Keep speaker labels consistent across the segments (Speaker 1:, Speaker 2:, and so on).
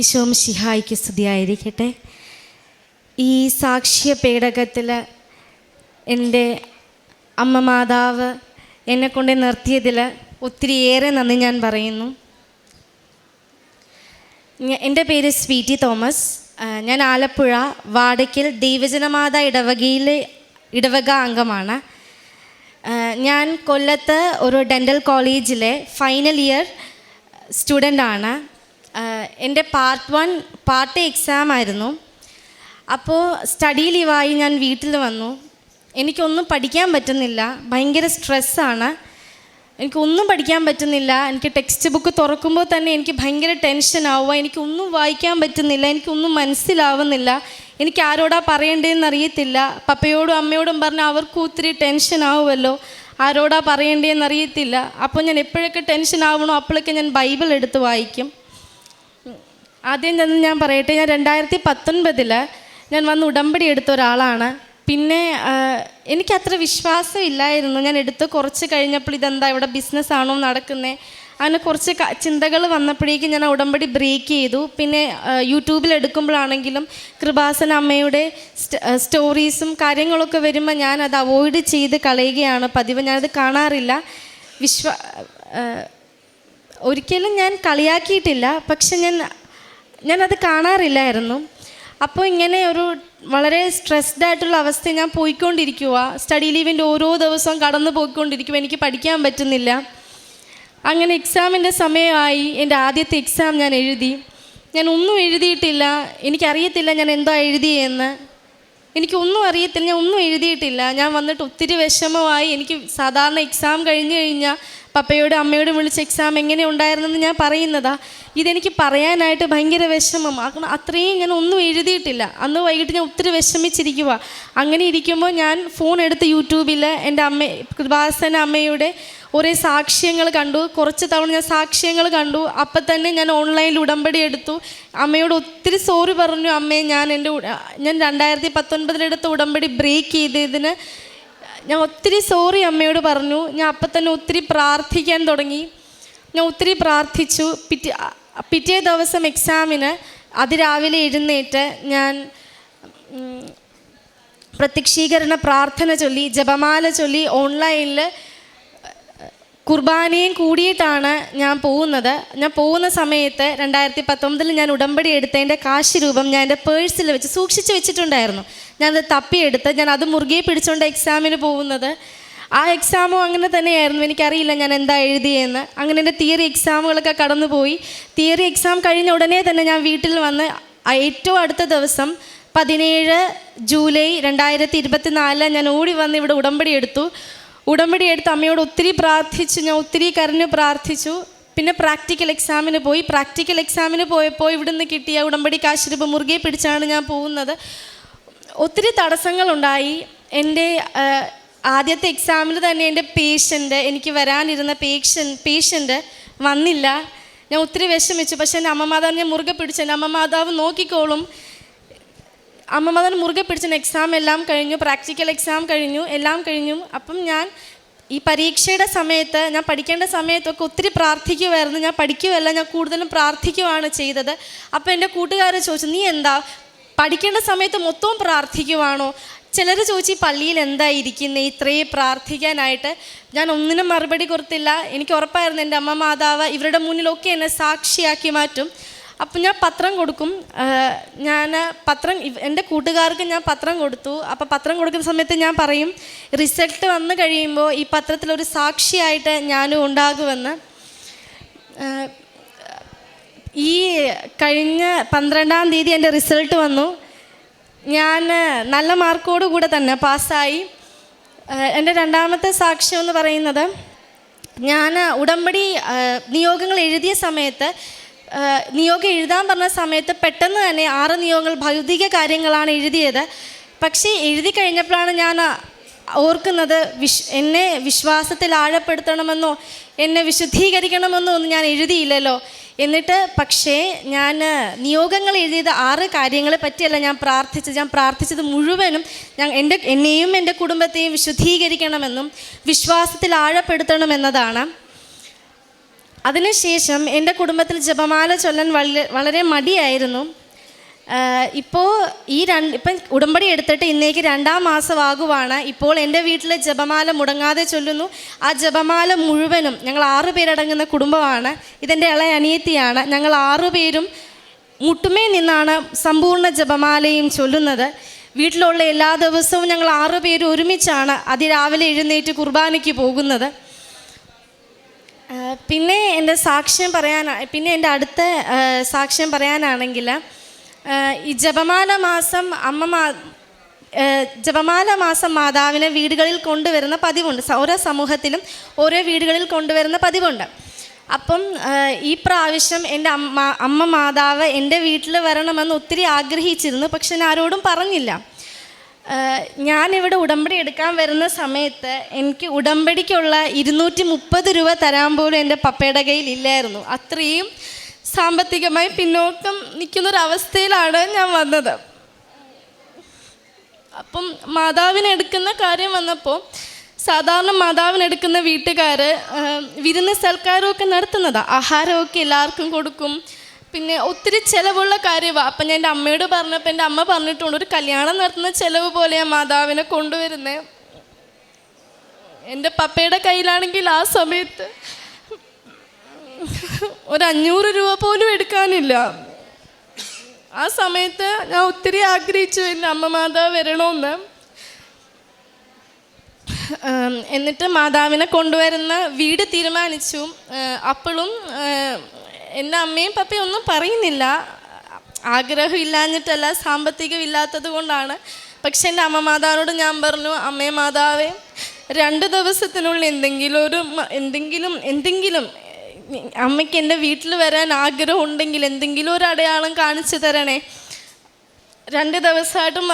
Speaker 1: ഈശോം ശിഹായിക്ക് സ്തുതിയായിരിക്കട്ടെ. ഈ സാക്ഷ്യ പേടകത്തിൽ എന്റെ അമ്മ മാതാവ് എന്നെ കൊണ്ട് നിർത്തിയതിൽ ഒത്തിരിയേറെ നന്ദി ഞാൻ പറയുന്നു. എന്റെ പേര് സ്വീറ്റി തോമസ്. ഞാൻ ആലപ്പുഴ വാടയ്ക്കൽ ദൈവജനമാത ഇടവകയിലെ ഇടവക അംഗമാണ്. ഞാൻ കൊല്ലത്ത് ഒരു ഡെന്റൽ കോളേജിലെ ഫൈനൽ ഇയർ സ്റ്റുഡന്റാണ്. എന്റെ പാർട്ട് വൺ പാർട്ട് എക്സാം ആയിരുന്നു. അപ്പോൾ സ്റ്റഡി ലീവായി ഞാൻ വീട്ടിൽ വന്നു. എനിക്കൊന്നും പഠിക്കാൻ പറ്റുന്നില്ല. ഭയങ്കര സ്ട്രെസ്സാണ് എനിക്കൊന്നും പഠിക്കാൻ പറ്റുന്നില്ല. എനിക്ക് ടെക്സ്റ്റ് ബുക്ക് തുറക്കുമ്പോൾ തന്നെ എനിക്ക് ഭയങ്കര ടെൻഷൻ ആവുക. എനിക്കൊന്നും വായിക്കാൻ പറ്റുന്നില്ല. എനിക്കൊന്നും മനസ്സിലാവുന്നില്ല. എനിക്ക് ആരോടാ പറയേണ്ടതെന്ന് അറിയത്തില്ല. പപ്പയോടും അമ്മയോടും പറഞ്ഞാൽ അവർക്കും ഒത്തിരി ടെൻഷൻ ആവുമല്ലോ. ആരോടാ പറയേണ്ടതെന്ന് അറിയത്തില്ല. അപ്പോൾ ഞാൻ എപ്പോഴൊക്കെ ടെൻഷൻ ആവണോ അപ്പോഴൊക്കെ ഞാൻ ബൈബിൾ എടുത്ത് വായിക്കും. ആദ്യം തന്നെ ഞാൻ പറയട്ടെ ഞാൻ രണ്ടായിരത്തി പത്തൊൻപതിൽ ഞാൻ വന്ന് ഉടമ്പടി എടുത്ത ഒരാളാണ്. പിന്നെ എനിക്ക് എനിക്കത്ര വിശ്വാസം ഇല്ലായിരുന്നു ഞാൻ എടുത്ത് കുറച്ച് കഴിഞ്ഞപ്പോൾ ഇതെന്താ ഇവിടെ ബിസിനസ്സാണോ നടക്കുന്നത് അങ്ങനെ കുറച്ച് ചിന്തകൾ വന്നപ്പോഴേക്കും ഞാൻ ആ ഉടമ്പടി ബ്രേക്ക് ചെയ്തു. പിന്നെ യൂട്യൂബിൽ എടുക്കുമ്പോഴാണെങ്കിലും കൃപാസന അമ്മയുടെ സ്റ്റോറീസും കാര്യങ്ങളൊക്കെ വരുമ്പോൾ ഞാൻ അത് അവോയ്ഡ് ചെയ്ത് കളയുകയാണ് പതിവ്. ഞാനത് കാണാറില്ല. വിശ്വ ഒരിക്കലും ഞാൻ കളിയാക്കിയിട്ടില്ല. പക്ഷെ ഞാൻ ഞാനത് കാണാറില്ലായിരുന്നു. അപ്പോൾ ഇങ്ങനെ ഒരു വളരെ സ്ട്രെസ്ഡ് ആയിട്ടുള്ള അവസ്ഥ ഞാൻ പോയിക്കൊണ്ടിരിക്കുക സ്റ്റഡി ലീവിന്റെ ഓരോ ദിവസവും കടന്നു പോയിക്കൊണ്ടിരിക്കുക എനിക്ക് പഠിക്കാൻ പറ്റുന്നില്ല. അങ്ങനെ എക്സാമിന്റെ സമയമായി. എന്റെ ആദ്യത്തെ എക്സാം ഞാൻ എഴുതി. ഞാൻ ഒന്നും എഴുതിയിട്ടില്ല. എനിക്കറിയത്തില്ല ഞാൻ എന്താ എഴുതിയെന്ന്. എനിക്കൊന്നും അറിയത്തില്ല. ഞാൻ ഒന്നും എഴുതിയിട്ടില്ല. ഞാൻ വന്നിട്ട് ഒത്തിരി വിഷമമായി. എനിക്ക് സാധാരണ എക്സാം കഴിഞ്ഞ് കഴിഞ്ഞാൽ പപ്പയോടും അമ്മയോടും വിളിച്ച് എക്സാം എങ്ങനെ ഉണ്ടായിരുന്നെന്ന് ഞാൻ പറയുന്നതാ. ഇതെനിക്ക് പറയാനായിട്ട് ഭയങ്കര വിഷമം. അത്രയും ഞാൻ ഒന്നും എഴുതിയിട്ടില്ല. അന്ന് വൈകിട്ട് ഞാൻ ഒത്തിരി വിഷമിച്ചിരിക്കുക അങ്ങനെ ഇരിക്കുമ്പോൾ ഞാൻ ഫോൺ എടുത്ത് യൂട്യൂബിൽ എന്റെ അമ്മ കൃപാസന അമ്മയുടെ ഒരേ സാക്ഷ്യങ്ങൾ കണ്ടു. കുറച്ച് തവണ ഞാൻ സാക്ഷ്യങ്ങൾ കണ്ടു. അപ്പം തന്നെ ഞാൻ ഓൺലൈനിൽ ഉടമ്പടി എടുത്തു. അമ്മയോട് ഒത്തിരി സോറി പറഞ്ഞു. അമ്മയെ ഞാൻ എന്റെ ഞാൻ രണ്ടായിരത്തി പത്തൊൻപതിലെടുത്ത ഉടമ്പടി ബ്രേക്ക് ചെയ്തതിന് ഞാൻ ഒത്തിരി സോറി അമ്മയോട് പറഞ്ഞു. ഞാൻ അപ്പം തന്നെ ഒത്തിരി പ്രാർത്ഥിക്കാൻ തുടങ്ങി. ഞാൻ ഒത്തിരി പ്രാർത്ഥിച്ചു. പിറ്റേ പിറ്റേ ദിവസം എക്സാമിന് അതിരാവിലെ എഴുന്നേറ്റ് ഞാൻ പ്രത്യക്ഷീകരണ പ്രാർത്ഥന ചൊല്ലി ജപമാല ചൊല്ലി ഓൺലൈനിൽ കുർബാനയും കൂടിയിട്ടാണ് ഞാൻ പോകുന്നത്. ഞാൻ പോകുന്ന സമയത്ത് രണ്ടായിരത്തി പത്തൊമ്പതിൽ ഞാൻ ഉടമ്പടി എടുത്തതിന്റെ കാശ് രൂപം ഞാൻ എന്റെ പേഴ്സിൽ വെച്ച് സൂക്ഷിച്ച് വെച്ചിട്ടുണ്ടായിരുന്നു. ഞാനത് തപ്പിയെടുത്ത് ഞാൻ അത് മുറുകെ പിടിച്ചുകൊണ്ട് എക്സാമിന് പോകുന്നത്. ആ എക്സാമും അങ്ങനെ തന്നെയായിരുന്നു. എനിക്കറിയില്ല ഞാൻ എന്താ എഴുതിയെന്ന്. അങ്ങനെ എന്റെ തിയറി എക്സാമുകളൊക്കെ കടന്നുപോയി. തിയറി എക്സാം കഴിഞ്ഞ ഉടനെ തന്നെ ഞാൻ വീട്ടിൽ വന്ന് ഏറ്റവും അടുത്ത ദിവസം പതിനേഴ് ജൂലൈ രണ്ടായിരത്തി ഇരുപത്തി നാലിൽ ഞാൻ ഓടി വന്ന് ഇവിടെ ഉടമ്പടി എടുത്തു. ഉടമ്പടി എടുത്ത് അമ്മയോട് ഒത്തിരി പ്രാർത്ഥിച്ചു ഞാൻ ഒത്തിരി കരഞ്ഞു പ്രാർത്ഥിച്ചു. പിന്നെ പ്രാക്ടിക്കൽ എക്സാമിന് പോയി. പ്രാക്ടിക്കൽ എക്സാമിന് പോയപ്പോൾ ഇവിടുന്ന് കിട്ടിയ ഉടമ്പടി കാശിരിപ്പ് മുറുകെ പിടിച്ചാണ് ഞാൻ പോകുന്നത്. ഒത്തിരി തടസ്സങ്ങളുണ്ടായി. എന്റെ ആദ്യത്തെ എക്സാമിൽ തന്നെ എന്റെ പേഷ്യന്റ് എനിക്ക് വരാനിരുന്ന പേഷ്യൻ പേഷ്യന്റ് വന്നില്ല. ഞാൻ ഒത്തിരി വിഷമിച്ചു. പക്ഷേ എന്റെ അമ്മമാതാവ് ഞാൻ മുറുകെ പിടിച്ചു എന്റെ അമ്മമാതാവ് നോക്കിക്കോളും. അമ്മ മാതാവ് മുറുകെ പിടിച്ച എക്സാം എല്ലാം കഴിഞ്ഞു പ്രാക്ടിക്കൽ എക്സാം കഴിഞ്ഞു എല്ലാം കഴിഞ്ഞു. അപ്പം ഞാൻ ഈ പരീക്ഷയുടെ സമയത്ത് ഞാൻ പഠിക്കേണ്ട സമയത്തൊക്കെ ഒത്തിരി പ്രാർത്ഥിക്കുമായിരുന്നു ഞാൻ പഠിക്കുകയല്ല ഞാൻ കൂടുതലും പ്രാർത്ഥിക്കുകയാണ് ചെയ്തത്. അപ്പോൾ എന്റെ കൂട്ടുകാർ ചോദിച്ചു നീ എന്താ? പഠിക്കേണ്ട സമയത്ത് മൊത്തവും പ്രാർത്ഥിക്കുവാണോ? ചിലർ ചോദിച്ചു ഈ പള്ളിയിൽ എന്താ ഇരിക്കുന്നത് ഇത്രയും പ്രാർത്ഥിക്കാനായിട്ട്. ഞാൻ ഒന്നിനും മറുപടി കൊടുത്തില്ല. എനിക്ക് ഉറപ്പായിരുന്നു എന്റെ അമ്മ മാതാവ് ഇവരുടെ മുന്നിലൊക്കെ എന്നെ സാക്ഷിയാക്കി മാറ്റും. അപ്പം ഞാൻ പത്രം കൊടുക്കും. ഞാൻ പത്രം എന്റെ കൂട്ടുകാർക്ക് ഞാൻ പത്രം കൊടുത്തു. അപ്പോൾ പത്രം കൊടുക്കുന്ന സമയത്ത് ഞാൻ പറയും റിസൾട്ട് വന്നു കഴിയുമ്പോൾ ഈ പത്രത്തിലൊരു സാക്ഷിയായിട്ട് ഞാനും ഉണ്ടാകുമെന്ന്. ഈ കഴിഞ്ഞ പന്ത്രണ്ടാം തീയതി എന്റെ റിസൾട്ട് വന്നു. ഞാൻ നല്ല മാർക്കോട് കൂടെ തന്നെ പാസ്സായി. എന്റെ രണ്ടാമത്തെ സാക്ഷ്യം എന്ന് പറയുന്നത് ഞാൻ ഉടമ്പടി നിയോഗങ്ങൾ എഴുതിയ സമയത്ത് നിയോഗം എഴുതാൻ പറഞ്ഞ സമയത്ത് പെട്ടെന്ന് തന്നെ ആറ് നിയോഗങ്ങൾ ഭൗതിക കാര്യങ്ങളാണ് എഴുതിയത്. പക്ഷേ എഴുതി കഴിഞ്ഞപ്പോഴാണ് ഞാൻ ഓർക്കുന്നത് വിശ് എന്നെ വിശ്വാസത്തിൽ ആഴപ്പെടുത്തണമെന്നോ എന്നെ വിശുദ്ധീകരിക്കണമെന്നോ ഒന്നും ഞാൻ എഴുതിയില്ലല്ലോ. എന്നിട്ട് പക്ഷേ ഞാൻ നിയോഗങ്ങൾ എഴുതിയത് ആറ് കാര്യങ്ങളെ പറ്റിയല്ല ഞാൻ പ്രാർത്ഥിച്ചത്. ഞാൻ പ്രാർത്ഥിച്ചത് മുഴുവനും ഞാൻ എന്റെ എന്നെയും എന്റെ കുടുംബത്തെയും വിശുദ്ധീകരിക്കണമെന്നും വിശ്വാസത്തിൽ ആഴപ്പെടുത്തണമെന്നതാണ് അതിനുശേഷം എന്റെ കുടുംബത്തിൽ ജപമാല ചൊല്ലൻ വളരെ വളരെ മടിയായിരുന്നു. ഇപ്പോൾ ഈ രണ്ട് ഇപ്പം ഉടമ്പടി എടുത്തിട്ട് ഇന്നേക്ക് രണ്ടാം മാസമാകുവാണ് ഇപ്പോൾ എന്റെ വീട്ടിൽ ജപമാല മുടങ്ങാതെ ചൊല്ലുന്നു. ആ ജപമാല മുഴുവനും ഞങ്ങൾ ആറു പേരടങ്ങുന്ന കുടുംബമാണ്. ഇതെന്റെ ഇളയ അനിയത്തിയാണ്. ഞങ്ങൾ ആറു പേരും മുട്ടുമേ നിന്നാണ് സമ്പൂർണ ജപമാലയും ചൊല്ലുന്നത്. വീട്ടിലുള്ള എല്ലാ ദിവസവും ഞങ്ങൾ ആറു പേരും ഒരുമിച്ചാണ് അതിരാവിലെ എഴുന്നേറ്റ് കുർബാനയ്ക്ക് പോകുന്നത്. പിന്നെ എന്റെ സാക്ഷ്യം പറയാൻ പിന്നെ എന്റെ അടുത്ത സാക്ഷ്യം പറയാനാണെങ്കിൽ ഈ ജപമാല മാസം അമ്മ മാ ജപമാല മാസം മാതാവിനെ വീടുകളിൽ കൊണ്ടുവരുന്ന പതിവുണ്ട്. ഓരോ സമൂഹത്തിലും ഓരോ വീടുകളിൽ കൊണ്ടുവരുന്ന പതിവുണ്ട്. അപ്പം ഈ പ്രാവശ്യം എന്റെ അമ്മ അമ്മ മാതാവ് എന്റെ വീട്ടിൽ വരണമെന്ന് ഒത്തിരി ആഗ്രഹിച്ചിരുന്നു പക്ഷെ ഞാൻ ആരോടും പറഞ്ഞില്ല. ഞാനിവിടെ ഉടമ്പടി എടുക്കാൻ വരുന്ന സമയത്ത് എനിക്ക് ഉടമ്പടിക്കുള്ള ഇരുന്നൂറ്റി മുപ്പത് രൂപ തരാൻ പോലും എന്റെ പപ്പയുടെ കയ്യിൽ ഇല്ലായിരുന്നു. അത്രയും സാമ്പത്തികമായി പിന്നോക്കം നിൽക്കുന്നൊരവസ്ഥയിലാണ് ഞാൻ വന്നത്. അപ്പം മാതാവിനെടുക്കുന്ന കാര്യം വന്നപ്പോൾ സാധാരണ മാതാവിനെടുക്കുന്ന വീട്ടുകാർ വിരുന്ന് സൽക്കാരമൊക്കെ നടത്തുന്നതാണ് ആഹാരമൊക്കെ എല്ലാവർക്കും കൊടുക്കും. പിന്നെ ഒത്തിരി ചിലവുള്ള കാര്യമാണ് അപ്പം ഞാൻ എന്റെ അമ്മയോട് പറഞ്ഞപ്പോൾ എന്റെ അമ്മ പറഞ്ഞിട്ടുണ്ട് ഒരു കല്യാണം നടത്തുന്ന ചിലവ് പോലെയാണ് മാതാവിനെ കൊണ്ടുവരുന്നത് എന്റെ പപ്പയുടെ കയ്യിലാണെങ്കിൽ ആ സമയത്ത് ഒരു അഞ്ഞൂറ് രൂപ പോലും എടുക്കാനില്ല. ആ സമയത്ത് ഞാൻ ഒത്തിരി ആഗ്രഹിച്ചു എന്റെ അമ്മ മാതാവ് വരണമെന്ന്. എന്നിട്ട് മാതാവിനെ കൊണ്ടുവരുന്ന വീട് തീരുമാനിച്ചു. അപ്പോഴും എന്റെ അമ്മയും പപ്പയും ഒന്നും പറയുന്നില്ല. ആഗ്രഹം ഇല്ലാഞ്ഞിട്ടല്ല സാമ്പത്തികം ഇല്ലാത്തത് കൊണ്ടാണ്. പക്ഷെ എന്റെ അമ്മ മാതാവിനോട് ഞാൻ പറഞ്ഞു അമ്മേ മാതാവേ രണ്ട് ദിവസത്തിനുള്ളിൽ എന്തെങ്കിലും ഒരു എന്തെങ്കിലും എന്തെങ്കിലും അമ്മയ്ക്ക് എന്റെ വീട്ടിൽ വരാൻ ആഗ്രഹം ഉണ്ടെങ്കിൽ എന്തെങ്കിലും ഒരു അടയാളം കാണിച്ചു തരണേ. രണ്ട് ദിവസമായിട്ടും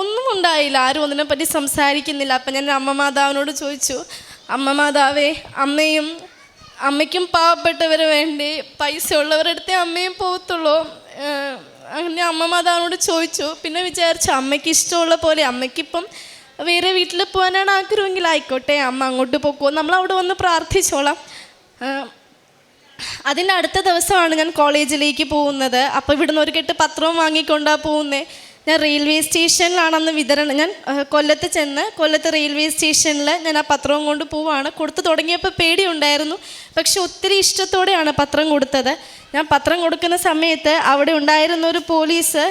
Speaker 1: ഒന്നും ഉണ്ടായില്ല. ആരും ഒന്നിനെപ്പറ്റി സംസാരിക്കുന്നില്ല. അപ്പം ഞാൻ അമ്മ മാതാവിനോട് ചോദിച്ചു അമ്മ മാതാവേ അമ്മയും അമ്മയ്ക്കും പാവപ്പെട്ടവർ വേണ്ടി പൈസ ഉള്ളവരുടെ അമ്മയും പോകത്തുള്ളൂ അങ്ങനെ അമ്മ മാതാവിനോട് ചോദിച്ചു. പിന്നെ വിചാരിച്ചു അമ്മയ്ക്ക് ഇഷ്ടമുള്ള പോലെ അമ്മയ്ക്കിപ്പം വേറെ വീട്ടിൽ പോകാനാണ് ആഗ്രഹമെങ്കിൽ ആയിക്കോട്ടെ അമ്മ അങ്ങോട്ട് പോക്കോ. നമ്മൾ അവിടെ വന്ന് പ്രാർത്ഥിച്ചോളാം. അതിന്റെ അടുത്ത ദിവസമാണ് ഞാൻ കോളേജിലേക്ക് പോകുന്നത്. അപ്പോൾ ഇവിടുന്ന് ഒരു കെട്ട് പത്രവും വാങ്ങിക്കൊണ്ടാണ് പോകുന്നത് ഞാൻ റെയിൽവേ സ്റ്റേഷനിലാണെന്ന് വിതരണം ഞാൻ കൊല്ലത്ത് ചെന്ന് കൊല്ലത്ത് റെയിൽവേ സ്റ്റേഷനിൽ ഞാൻ ആ പത്രവും കൊണ്ട് പോവാണ്. കൊടുത്തു തുടങ്ങിയപ്പോൾ പേടിയുണ്ടായിരുന്നു. പക്ഷെ ഒത്തിരി ഇഷ്ടത്തോടെയാണ് പത്രം കൊടുത്തത്. ഞാൻ പത്രം കൊടുക്കുന്ന സമയത്ത് അവിടെ ഉണ്ടായിരുന്ന ഒരു പോലീസ്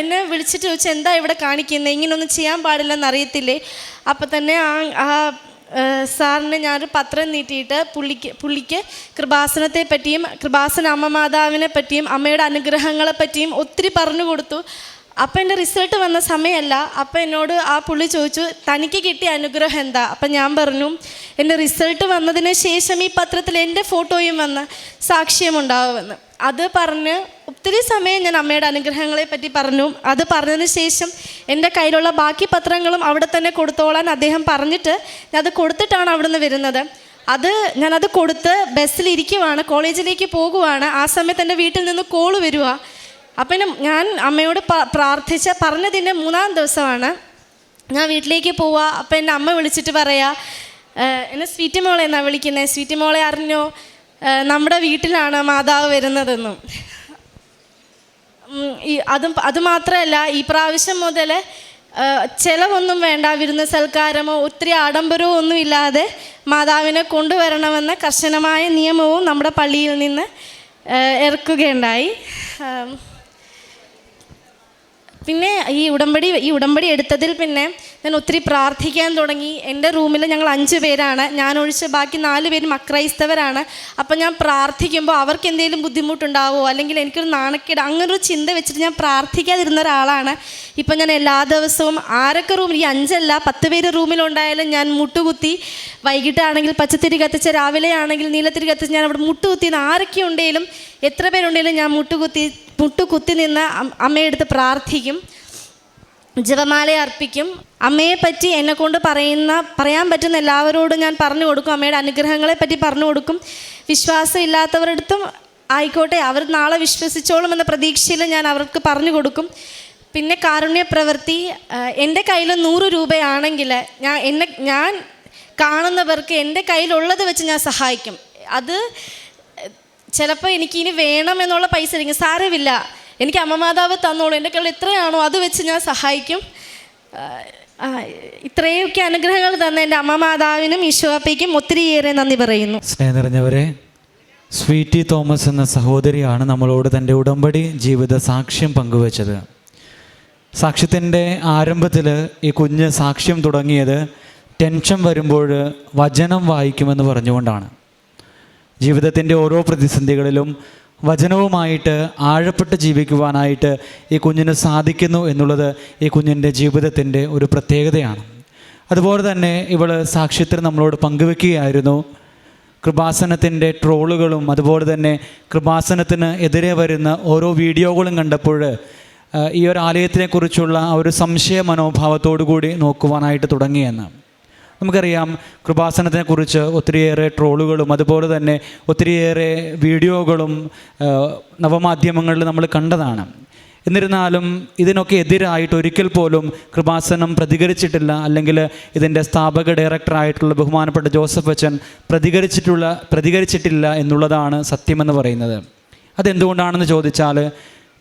Speaker 1: എന്നെ വിളിച്ചിട്ട് ചോദിച്ചു എന്താ ഇവിടെ കാണിക്കുന്നത് ഇങ്ങനൊന്നും ചെയ്യാൻ പാടില്ലെന്ന് അറിയത്തില്ലേ അപ്പം തന്നെ ആ സാറിന് ഞാനൊരു പത്രം നീട്ടിയിട്ട് പുള്ളിക്ക് പുള്ളിക്ക് കൃപാസനത്തെ പറ്റിയും കൃപാസന അമ്മ മാതാവിനെ പറ്റിയും അമ്മയുടെ അനുഗ്രഹങ്ങളെ പറ്റിയും ഒത്തിരി പറഞ്ഞു കൊടുത്തു. അപ്പം എന്റെ റിസൾട്ട് വന്ന സമയമല്ല. അപ്പം എന്നോട് ആ പുള്ളി ചോദിച്ചു തനിക്ക് കിട്ടിയ അനുഗ്രഹം എന്താ? അപ്പം ഞാൻ പറഞ്ഞു എന്റെ റിസൾട്ട് വന്നതിന് ശേഷം ഈ പത്രത്തിൽ എന്റെ ഫോട്ടോയും വന്ന് സാക്ഷ്യമുണ്ടാവുമെന്ന് അത് പറഞ്ഞ് ഒത്തിരി സമയം ഞാൻ അമ്മയുടെ അനുഗ്രഹങ്ങളെ പറ്റി പറഞ്ഞു. അത് പറഞ്ഞതിന് ശേഷം എന്റെ കയ്യിലുള്ള ബാക്കി പത്രങ്ങളും അവിടെ തന്നെ കൊടുത്തോളാൻ അദ്ദേഹം പറഞ്ഞിട്ട് ഞാൻ അത് കൊടുത്തിട്ടാണ് അവിടുന്ന് വരുന്നത്. അത് ഞാനത് കൊടുത്ത് ബസ്സിലിരിക്കുവാണ് കോളേജിലേക്ക് പോകുവാണ്. ആ സമയത്ത് എന്റെ വീട്ടിൽ നിന്ന് കോൾ വരിക അപ്പം ഞാൻ അമ്മയോട് പ്രാർത്ഥിച്ച പറഞ്ഞതിന്റെ മൂന്നാം ദിവസമാണ്. ഞാൻ വീട്ടിലേക്ക് പോവാ. അപ്പം എന്റെ അമ്മ വിളിച്ചിട്ട് പറയാ "ഏഹ്, എന്നെ സ്വീറ്റ് മോളെ എന്നാണ് വിളിക്കുന്നത് സ്വീറ്റ് മോളെ അറിഞ്ഞോ? നമ്മുടെ വീട്ടിലാണ് മാതാവ് വരുന്നതെന്നും. ഈ അതും അതുമാത്രമല്ല ഈ പ്രാവശ്യം മുതൽ ചിലവൊന്നും വേണ്ട വിരുന്ന് സൽക്കാരമോ ഒത്തിരി ആഡംബരമോ ഒന്നുമില്ലാതെ മാതാവിനെ കൊണ്ടുവരണമെന്ന കർശനമായ നിയമവും നമ്മുടെ പള്ളിയിൽ നിന്ന് ഇറക്കുകയുണ്ടായി. പിന്നെ ഈ ഉടമ്പടി ഈ ഉടമ്പടി എടുത്തതിൽ പിന്നെ ഞാൻ ഒത്തിരി പ്രാർത്ഥിക്കാൻ തുടങ്ങി. എന്റെ റൂമിൽ ഞങ്ങൾ അഞ്ച് പേരാണ്. ഞാൻ ഒഴിച്ച് ബാക്കി നാല് പേരും അക്രൈസ്തവരാണ്. അപ്പം ഞാൻ പ്രാർത്ഥിക്കുമ്പോൾ അവർക്ക് എന്തെങ്കിലും ബുദ്ധിമുട്ടുണ്ടാവോ? അല്ലെങ്കിൽ എനിക്കൊരു നാണക്കേട് അങ്ങനൊരു ചിന്ത വെച്ചിട്ട് ഞാൻ പ്രാർത്ഥിക്കാതിരുന്ന ഒരാളാണ്. ഇപ്പം ഞാൻ എല്ലാ ദിവസവും ആരൊക്കെ റൂമിൽ ഈ അഞ്ചല്ല പത്ത് പേര് റൂമിലുണ്ടായാലും ഞാൻ മുട്ടുകുത്തി വൈകിട്ടാണെങ്കിൽ പച്ചത്തിരി കത്തിച്ച് രാവിലെ ആണെങ്കിൽ നീലത്തിരി കത്തിച്ച് ഞാൻ അവിടെ മുട്ടുകുത്തി ആരൊക്കെ ഉണ്ടെങ്കിലും എത്ര പേരുണ്ടെങ്കിലും ഞാൻ മുട്ടുകുത്തി മുട്ടുകുത്തി നിന്ന് അമ്മയെടുത്ത് പ്രാർത്ഥിക്കും. ജപമാല അർപ്പിക്കും. അമ്മയെ പറ്റി എന്നെ കൊണ്ട് പറയുന്ന പറയാൻ പറ്റുന്ന എല്ലാവരോടും ഞാൻ പറഞ്ഞു കൊടുക്കും. അമ്മയുടെ അനുഗ്രഹങ്ങളെ പറ്റി പറഞ്ഞു കൊടുക്കും. വിശ്വാസം ഇല്ലാത്തവരടുത്തും ആയിക്കോട്ടെ അവർ നാളെ വിശ്വസിച്ചോളും എന്ന പ്രതീക്ഷയിൽ ഞാൻ അവർക്ക് പറഞ്ഞു കൊടുക്കും. പിന്നെ കാരുണ്യ പ്രവൃത്തി എന്റെ കയ്യിൽ നൂറ് രൂപയാണെങ്കിൽ ഞാൻ എന്നെ ഞാൻ കാണുന്നവർക്ക് എന്റെ കയ്യിലുള്ളത് വെച്ച് ഞാൻ സഹായിക്കും. അത് ചിലപ്പോൾ എനിക്കിനി വേണം എന്നുള്ള പൈസ ഇല്ലെങ്കിൽ സാരമില്ല. എനിക്ക് അമ്മ മാതാവ് തന്നോളൂ. എന്റെ കയ്യിൽ എത്രയാണോ അത് വെച്ച് ഞാൻ സഹായിക്കും. ഇത്രയൊക്കെ അനുഗ്രഹങ്ങൾ തന്ന എന്റെ അമ്മ മാതാവിനും ഈശോപ്പയ്ക്കും ഒത്തിരിയേറെ നന്ദി പറയുന്നു.
Speaker 2: സ്നേഹം നിറഞ്ഞവരെ സ്വീറ്റി തോമസ് എന്ന സഹോദരിയാണ് നമ്മളോട് തന്റെ ഉടമ്പടി ജീവിത സാക്ഷ്യം പങ്കുവച്ചത്. സാക്ഷ്യത്തിന്റെ ആരംഭത്തിൽ ഈ കുഞ്ഞ് സാക്ഷ്യം തുടങ്ങിയത് ടെൻഷൻ വരുമ്പോൾ വചനം വായിക്കുമെന്ന് പറഞ്ഞുകൊണ്ടാണ്. ജീവിതത്തിന്റെ ഓരോ പ്രതിസന്ധികളിലും വചനവുമായിട്ട് ആഴപ്പെട്ട് ജീവിക്കുവാനായിട്ട് ഈ കുഞ്ഞിന് സാധിക്കുന്നു എന്നുള്ളത് ഈ കുഞ്ഞിന്റെ ജീവിതത്തിന്റെ ഒരു പ്രത്യേകതയാണ്. അതുപോലെ തന്നെ ഇവൾ സാക്ഷ്യത്തിൽ നമ്മളോട് പങ്കുവെക്കുകയായിരുന്നു. കൃപാസനത്തിന്റെ ട്രോളുകളും അതുപോലെ തന്നെ കൃപാസനത്തിന് എതിരെ വരുന്ന ഓരോ വീഡിയോകളും കണ്ടപ്പോൾ ഈ ഒരു ആലയത്തിനെക്കുറിച്ചുള്ള ആ ഒരു സംശയ മനോഭാവത്തോടു കൂടി നോക്കുവാനായിട്ട് തുടങ്ങിയെന്ന്. നമുക്കറിയാം കൃപാസനത്തെക്കുറിച്ച് ഒത്തിരിയേറെ ട്രോളുകളും അതുപോലെ തന്നെ ഒത്തിരിയേറെ വീഡിയോകളും നവമാധ്യമങ്ങളിൽ നമ്മൾ കണ്ടതാണ്. എന്നിരുന്നാലും ഇതിനൊക്കെ എതിരായിട്ട് ഒരിക്കൽ പോലും കൃപാസനം പ്രതികരിച്ചിട്ടില്ല. അല്ലെങ്കിൽ ഇതിന്റെ സ്ഥാപക ഡയറക്ടറായിട്ടുള്ള ബഹുമാനപ്പെട്ട ജോസഫ് അച്ഛൻ പ്രതികരിച്ചിട്ടുള്ള പ്രതികരിച്ചിട്ടില്ല എന്നുള്ളതാണ് സത്യമെന്ന് പറയുന്നത്. അതെന്തുകൊണ്ടാണെന്ന് ചോദിച്ചാൽ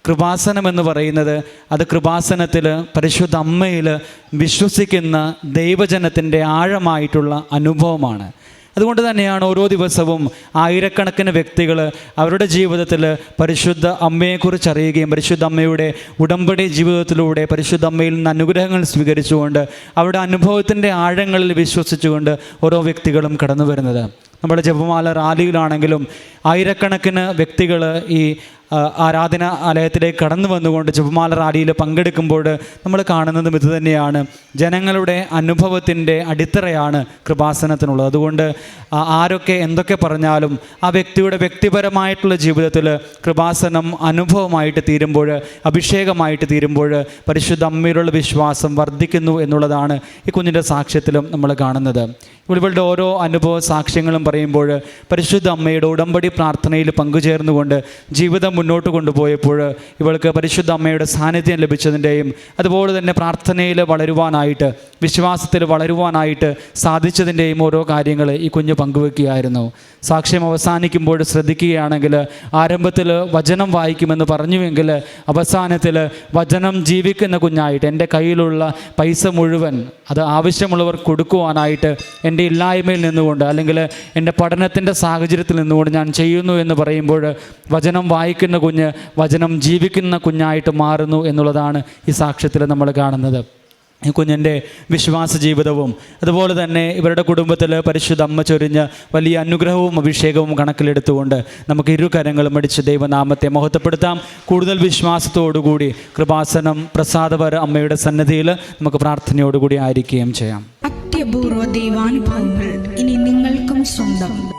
Speaker 2: കൃപാസനം എന്ന് പറയുന്നത് അത് കൃപാസനത്തിൽ പരിശുദ്ധ അമ്മയിൽ വിശ്വസിക്കുന്ന ദൈവജനത്തിന്റെ ആഴമായിട്ടുള്ള അനുഭവമാണ്. അതുകൊണ്ട് തന്നെയാണ് ഓരോ ദിവസവും ആയിരക്കണക്കിന് വ്യക്തികൾ അവരുടെ ജീവിതത്തിൽ പരിശുദ്ധ അമ്മയെക്കുറിച്ച് അറിയുകയും പരിശുദ്ധ അമ്മയുടെ ഉടമ്പടി ജീവിതത്തിലൂടെ പരിശുദ്ധ അമ്മയിൽ നിന്ന് അനുഗ്രഹങ്ങൾ സ്വീകരിച്ചുകൊണ്ട് അവരുടെ അനുഭവത്തിന്റെ ആഴങ്ങളിൽ വിശ്വസിച്ചുകൊണ്ട് ഓരോ വ്യക്തികളും കടന്നു വരുന്നത്. നമ്മുടെ ജപമാല റാലിയിലാണെങ്കിലും ആയിരക്കണക്കിന് വ്യക്തികൾ ഈ ആരാധന ആലയത്തിലേക്ക് കടന്നു വന്നുകൊണ്ട് ജപമാല റാലിയിൽ പങ്കെടുക്കുമ്പോൾ നമ്മൾ കാണുന്നതും ഇത് തന്നെയാണ്. ജനങ്ങളുടെ അനുഭവത്തിന്റെ അടിത്തറയാണ് കൃപാസനത്തിനുള്ളത്. അതുകൊണ്ട് ആരൊക്കെ എന്തൊക്കെ പറഞ്ഞാലും ആ വ്യക്തിയുടെ വ്യക്തിപരമായിട്ടുള്ള ജീവിതത്തിൽ കൃപാസനം അനുഭവമായിട്ട് തീരുമ്പോൾ അഭിഷേകമായിട്ട് തീരുമ്പോൾ പരിശുദ്ധ അമ്മയിലുള്ള വിശ്വാസം വർദ്ധിക്കുന്നു എന്നുള്ളതാണ് ഈ കുഞ്ഞിന്റെ സാക്ഷ്യത്തിലും നമ്മൾ കാണുന്നത്. ഇവളുടെ ഓരോ അനുഭവ സാക്ഷ്യങ്ങളും പറയുമ്പോൾ പരിശുദ്ധ അമ്മയുടെ ഉടമ്പടി പ്രാർത്ഥനയിൽ പങ്കുചേർന്നുകൊണ്ട് ജീവിതം മുന്നോട്ട് കൊണ്ടുപോയപ്പോൾ ഇവൾക്ക് പരിശുദ്ധ അമ്മയുടെ സാന്നിധ്യം ലഭിച്ചതിന്റെയും അതുപോലെ തന്നെ പ്രാർത്ഥനയിൽ വളരുവാനായിട്ട് വിശ്വാസത്തിൽ വളരുവാനായിട്ട് സാധിച്ചതിന്റെയും ഓരോ കാര്യങ്ങൾ ഈ കുഞ്ഞ് പങ്കുവെക്കുകയായിരുന്നു. സാക്ഷ്യം അവസാനിക്കുമ്പോൾ ശ്രദ്ധിക്കുകയാണെങ്കിൽ ആരംഭത്തിൽ വചനം വായിക്കുമെന്ന് പറഞ്ഞുവെങ്കിൽ അവസാനത്തിൽ വചനം ജീവിക്കുന്ന കുഞ്ഞായിട്ട് എന്റെ കയ്യിലുള്ള പൈസ മുഴുവൻ അത് ആവശ്യമുള്ളവർ കൊടുക്കുവാനായിട്ട് എന്റെ ഇല്ലായ്മയിൽ നിന്നുകൊണ്ട് അല്ലെങ്കിൽ എന്റെ പഠനത്തിന്റെ സാഹചര്യത്തിൽ നിന്നുകൊണ്ട് ഞാൻ ചെയ്യുന്നു എന്ന് പറയുമ്പോൾ വചനം വായിക്കുന്ന കുഞ്ഞ് വചനം ജീവിക്കുന്ന കുഞ്ഞായിട്ട് മാറുന്നു എന്നുള്ളതാണ് ഈ സാക്ഷ്യത്തിൽ നമ്മൾ കാണുന്നത്. ഈ കുഞ്ഞിന്റെ വിശ്വാസ ജീവിതവും അതുപോലെ തന്നെ ഇവരുടെ കുടുംബത്തിൽ പരിശുദ്ധ അമ്മ ചൊരിഞ്ഞ് വലിയ അനുഗ്രഹവും അഭിഷേകവും കണക്കിലെടുത്തുകൊണ്ട് നമുക്ക് ഇരു കരങ്ങളും അടിച്ച് ദൈവനാമത്തെ മഹത്വപ്പെടുത്താം. കൂടുതൽ വിശ്വാസത്തോടുകൂടി കൃപാസനം പ്രസാദപര അമ്മയുടെ സന്നദ്ധിയിൽ നമുക്ക് പ്രാർത്ഥനയോടുകൂടി ആയിരിക്കുകയും ചെയ്യാം.
Speaker 3: അത്യപൂർവ ദൈവാനുഭവങ്ങൾ ഇനി നിങ്ങൾക്കും സ്വന്തം.